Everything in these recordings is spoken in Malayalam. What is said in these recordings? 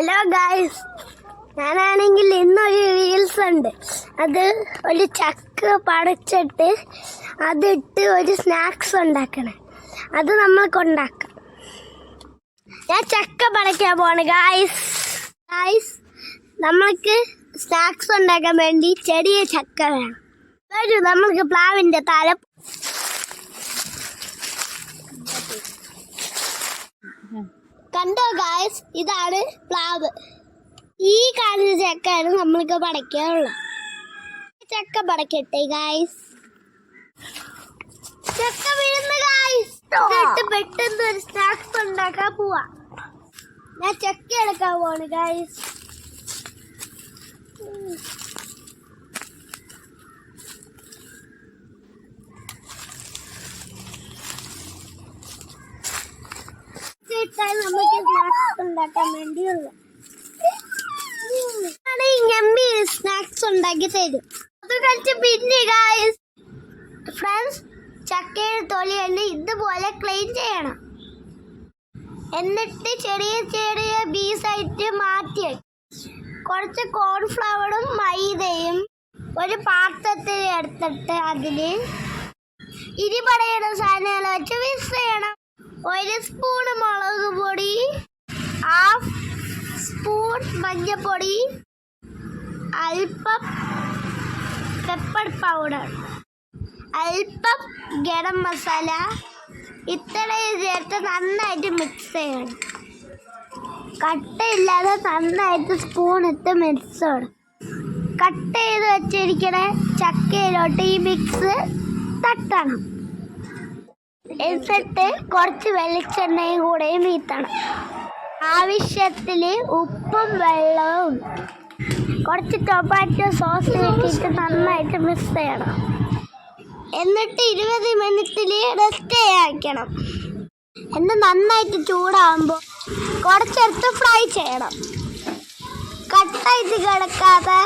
ഹലോ ഗായ്സ് ഞാനാണെങ്കിൽ ഇന്നൊരു റീൽസ് ഉണ്ട്. അത് ഒരു ചക്ക പടച്ചിട്ട് അതിട്ട് ഒരു സ്നാക്സ് ഉണ്ടാക്കണം. അത് നമ്മൾക്ക് ഉണ്ടാക്കാം ഞാൻ ചക്ക പടയ്ക്കാൻ പോണ് ഗായ്സ് ഗായ്സ് നമ്മൾക്ക് സ്നാക്സ് ഉണ്ടാക്കാൻ വേണ്ടി ചെറിയ ചക്ക വേണം. വരൂ നമ്മൾക്ക് പ്ലാവിന്റെ തല കണ്ടോ ഗായസ് ഇതാണ് പ്ലാവ്. ഈ കാണുന്ന ചക്കയാണ് നമ്മൾക്ക് പടയ്ക്കാനുള്ളത്. ചക്ക പടക്കട്ടെ ഗായ്സ് ചക്ക വീഴുന്ന ഗായ്സ് പെട്ടെന്ന് ഒരു സ്നാക്സ് ഉണ്ടാക്കാൻ പോവാ. ഞാൻ ചക്ക എടുക്കാൻ പോവാണ് ഗായ്സ് ഇട്ടാൽ നമുക്ക് സ്നാക്സ് ഉണ്ടാക്കാൻ വേണ്ടിയുള്ള. ഞമ്മി സ്നാക്സ് ഉണ്ടാക്കി തരും. അത് കഴിച്ച് പിന്നെ ഫ്രണ്ട്സ് ചക്കയുടെ തൊലി തന്നെ ഇതുപോലെ ക്ലീൻ ചെയ്യണം. എന്നിട്ട് ചെറിയ ചെറിയ പീസായിട്ട് മാറ്റി കുറച്ച് കോൺഫ്ലവറും മൈദയും ഒരു പാത്രത്തിൽ എടുത്തിട്ട് അതിൽ ഇരിപടയുടെ സാധനങ്ങൾ വെച്ച് മിക്സ് ചെയ്യണം. ഒരു സ്പൂൺ മുളക് ഹാഫ് സ്പൂൺ മഞ്ഞൾപ്പൊടി അല്പം പെപ്പർ പൗഡർ അല്പം ഗരം മസാല ഇത്രയും ചേർത്ത് നന്നായിട്ട് മിക്സ് ചെയ്യണം. കട്ടയില്ലാതെ നന്നായിട്ട് സ്പൂൺ ഇട്ട് മിക്സ് ചെയ്യണം. കട്ട് ചെയ്ത് വെച്ചിരിക്കണ ചക്കയിലോട്ട് ഈ മിക്സ് തട്ടണം. എന്നിട്ട് കുറച്ച് വെളിച്ചെണ്ണയും കൂടെയും വീത്തണം ആവശ്യത്തിന് ഉപ്പും വെള്ളവും. കുറച്ച് ടൊമാറ്റോ സോസ് ഇട്ടിട്ട് നന്നായിട്ട് മിക്സ് ചെയ്യണം. എന്നിട്ട് ഇരുപത് മിനിറ്റിൽ റെസ്റ്റ് ചെയ്യാക്കണം എന്ന് നന്നായിട്ട് ചൂടാകുമ്പോൾ കുറച്ചെടുത്ത് ഫ്രൈ ചെയ്യണം. കട്ടായിട്ട് കിടക്കാതെ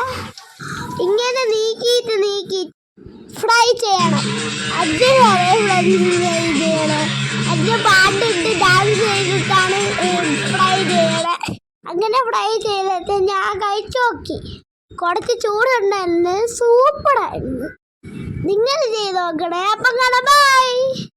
ഇങ്ങനെ നീക്കിയിട്ട് നീക്കി ഫ്രൈ ചെയ്യണം. അതുവരെ ഫ്രൈ ചെയ്യണം. അതിന്റെ പാട്ടിട്ട് ഡാൻസ് ചെയ്തിട്ടാണ് അങ്ങനെ ഫ്രൈ ചെയ്തിട്ട് ഞാൻ കഴിച്ചു നോക്കി. കുറച്ച് ചൂടുണ്ടായിരുന്നു. സൂപ്പറായിരുന്നു. നിങ്ങൾ ചെയ്ത് നോക്കണേ. അപ്പം കാണാം. ബൈ